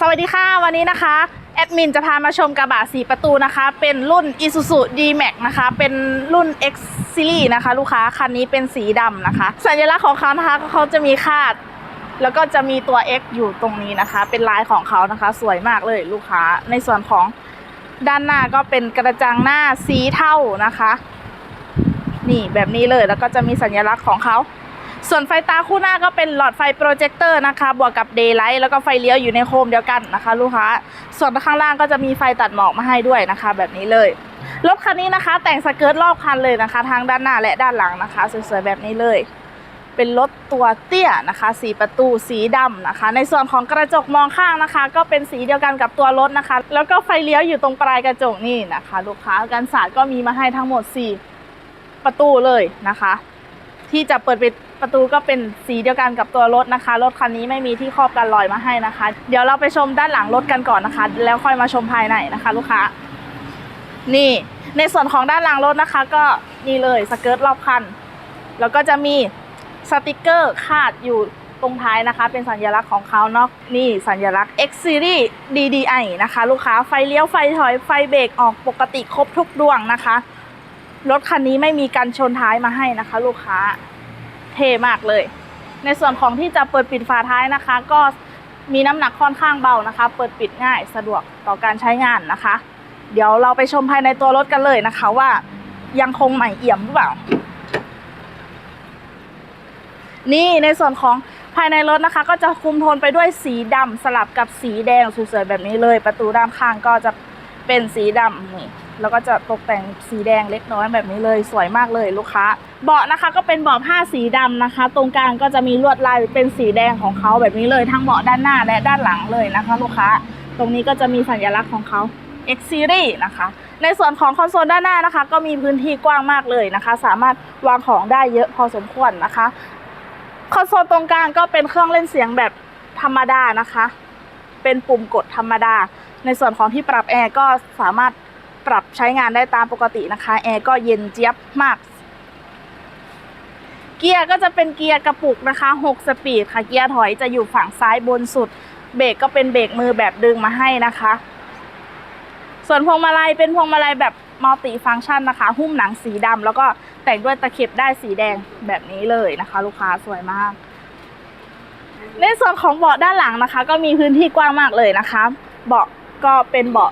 สวัสดีค่ะวันนี้นะคะ แอดมินจะพามาชมกระบะสีประตูนะคะ เป็นรุ่น Isuzu D-Max นะคะ เป็นรุ่น X Series นะคะ ลูกค้าคันนี้เป็นสีดำนะคะ สัญลักษณ์ของเขานะคะเขาจะมีคาด แล้วก็จะมีตัว X อยู่ตรงนี้นะคะ เป็นลายของเขานะคะ สวยมากเลยลูกค้า ในส่วนของด้านหน้าก็เป็นกระจังหน้าสีเทานะคะ นี่แบบนี้เลยแล้วก็จะมีสัญลักษณ์ของเขา ส่วนไฟตาคู่หน้าก็เป็นหลอดไฟโปรเจคเตอร์นะคะ บวกกับเดย์ไลท์แล้วก็ไฟเลี้ยวอยู่ในโคมเดียวกันนะคะ ลูกค้า ส่วนข้างล่างก็จะมีไฟตัดหมอกมาให้ด้วยนะคะ แบบนี้เลย รถคันนี้นะคะ แต่งสเกิร์ตรอบคันเลยนะคะ ทั้งด้านหน้าและด้านหลังนะคะสวยๆแบบนี้เลย เป็นรถตัวเตี้ยนะคะสีประตูสีดำนะคะ ในส่วนของกระจกมองข้างนะคะ ก็เป็นสีเดียวกันกับตัวรถนะคะ แล้วก็ไฟเลี้ยวอยู่ตรงปลายกระจกนี่นะคะ ลูกค้ากันศาสตร์ก็มีมาให้ทั้งหมด 4 ประตูเลยนะคะ ที่จะเปิดปิด ประตูก็เป็นสีเดียวกันกับตัวรถนะคะ รถคันนี้ไม่มีที่ครอบกันลอยมาให้นะคะ เดี๋ยวเราไปชมด้านหลังรถกันก่อนนะคะ แล้วค่อยมาชมภายในนะคะ ลูกค้า นี่ ในส่วนของด้านหลังรถนะคะ ก็นี่เลยสเกิร์ตรอบคัน แล้วก็จะมีสติกเกอร์คาดอยู่ตรงท้ายนะคะ เป็นสัญลักษณ์ของเขาเนาะนี่สัญลักษณ์ X Series DDI นะคะ ลูกค้าไฟเลี้ยวไฟถอยไฟเบรกออกปกติครบทุกดวงนะคะ รถคันนี้ไม่มีการชนท้ายมาให้นะคะ ลูกค้า เท่มากเลย ในส่วนของที่จะเปิดปิดฝาท้ายนะคะ ก็มีน้ำหนักค่อนข้างเบานะคะ เปิดปิดง่ายสะดวกต่อการใช้งานนะคะ เดี๋ยวเราไปชมภายในตัวรถกันเลยนะคะว่ายังคงใหม่เอี่ยมหรือเปล่า นี่ในส่วนของภายในรถนะคะ ก็จะคุมโทนไปด้วยสีดำสลับกับสีแดงสวยๆแบบนี้เลย ประตูด้านข้างก็จะ เป็นสีดำนี่แล้วก็จะตกแต่งสีแดงเล็กน้อยแบบนี้เลยสวยมากเลยลูกค้า เบาะนะคะก็เป็นเบาะผ้าสีดำนะคะ ตรงกลางก็จะมีลวดลายเป็นสีแดงของเขาแบบนี้เลยทั้งเบาะด้านหน้าและด้านหลังเลยนะคะ ลูกค้า ตรงนี้ก็จะมีสัญลักษณ์ของเขา X Series นะคะ ในส่วนของคอนโซลด้านหน้านะคะ ก็มีพื้นที่กว้างมากเลยนะคะ สามารถวางของได้เยอะพอสมควรนะคะ คอนโซลตรงกลางก็เป็นเครื่องเล่นเสียงแบบธรรมดานะคะ เป็นปุ่มกดธรรมดา ในส่วนของที่ปรับแอร์ก็สามารถปรับใช้งานได้ตามปกตินะคะแอร์ก็เย็นเจี๊ยบมาก เกียร์ก็จะเป็นเกียร์กระปุกนะคะ 6 สปีดค่ะเกียร์ถอยจะอยู่ฝั่งซ้ายบนสุด เบรกก็เป็นเบรกมือแบบดึงมาให้นะคะ ส่วนพวงมาลัยเป็นพวงมาลัยแบบมัลติฟังก์ชันนะคะ หุ้มหนังสีดำแล้วก็แต่งด้วยตะเข็บได้สีแดงแบบนี้เลยนะคะ ลูกค้าสวยมาก ในส่วนของเบาะด้านหลังนะคะ ก็มีพื้นที่กว้างมากเลยนะคะ เบาะ ก็เป็นเบาะ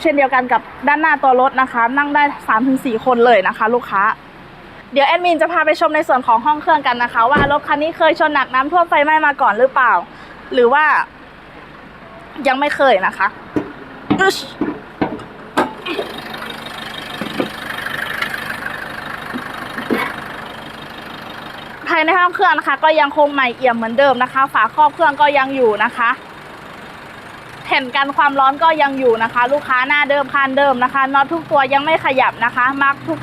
เช่นเดียวกันกับด้านหน้าตัวรถนะคะ นั่งได้3-4คนเลยนะคะ ลูกค้า เดี๋ยวแอดมินจะพาไปชมในส่วนของห้องเครื่องกันนะคะ ว่ารถคันนี้เคยชนหนักน้ำท่วมไฟไหม้มาก่อนหรือเปล่า หรือว่า ยังไม่เคยนะคะภายในห้องเครื่องนะคะ ก็ยังคงใหม่เอี่ยมเหมือนเดิมนะคะ ฝาครอบเครื่องก็ยังอยู่นะคะ ผ่นกันความร้อนก็ยังอยู่นะคะ ลูกค้าหน้าเดิมคานเดิมนะคะน็อตทุกตัวยังไม่ขยับนะคะมาร์กทุก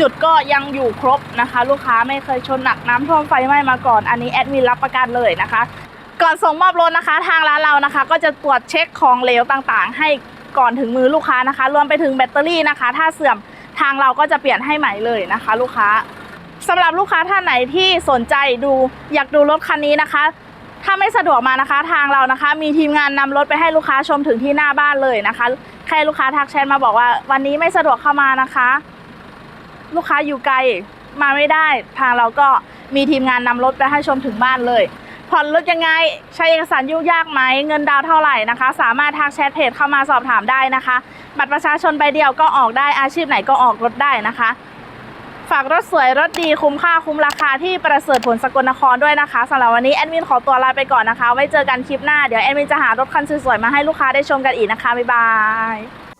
จุดก็ยังอยู่ครบนะคะ ลูกค้าไม่เคยชนหนักน้ำท่วมไฟไหม้มาก่อนอันนี้แอดมินรับประกันเลยนะคะ ก่อนส่งมอบรถนะคะ ทางร้านเรานะคะ ก็จะตรวจเช็คของเหลวต่างๆ ให้ก่อนถึงมือลูกค้านะคะ รวมไปถึงแบตเตอรี่นะคะ ถ้าเสื่อมทางเราก็จะเปลี่ยนให้ใหม่เลยนะคะ ลูกค้าสำหรับลูกค้าท่านไหนที่สนใจดูอยากดูรถคันนี้นะคะ ถ้าไม่สะดวกมานะคะ ทางเรานะคะ มีทีมงานนำรถไปให้ลูกค้าชมถึงที่หน้าบ้านเลยนะคะ แค่ลูกค้าทักแชทมาบอกว่า วันนี้ไม่สะดวกเข้ามานะคะ ลูกค้าอยู่ไกลมาไม่ได้ ทางเราก็มีทีมงานนำรถไปให้ชมถึงบ้านเลยผ่อนรถยังไงใช้เอกสารยุ่งยากไหมเงินดาวเท่าไหร่นะคะ สามารถทักแชทเพจเข้ามาสอบถามได้นะคะ บัตรประชาชนใบเดียวก็ออกได้อาชีพไหนก็ออกรถได้นะคะ ฝากรถสวยรถดีคุ้มค่าคุ้มราคาที่ประเสริฐผลสกลนครด้วยนะคะสำหรับวันนี้แอดมินขอตัวลาไปก่อนนะคะ ไว้เจอกันคลิปหน้า เดี๋ยวแอดมินจะหารถคันสวยๆมาให้ลูกค้าได้ชมกันอีกนะคะ บ๊ายบาย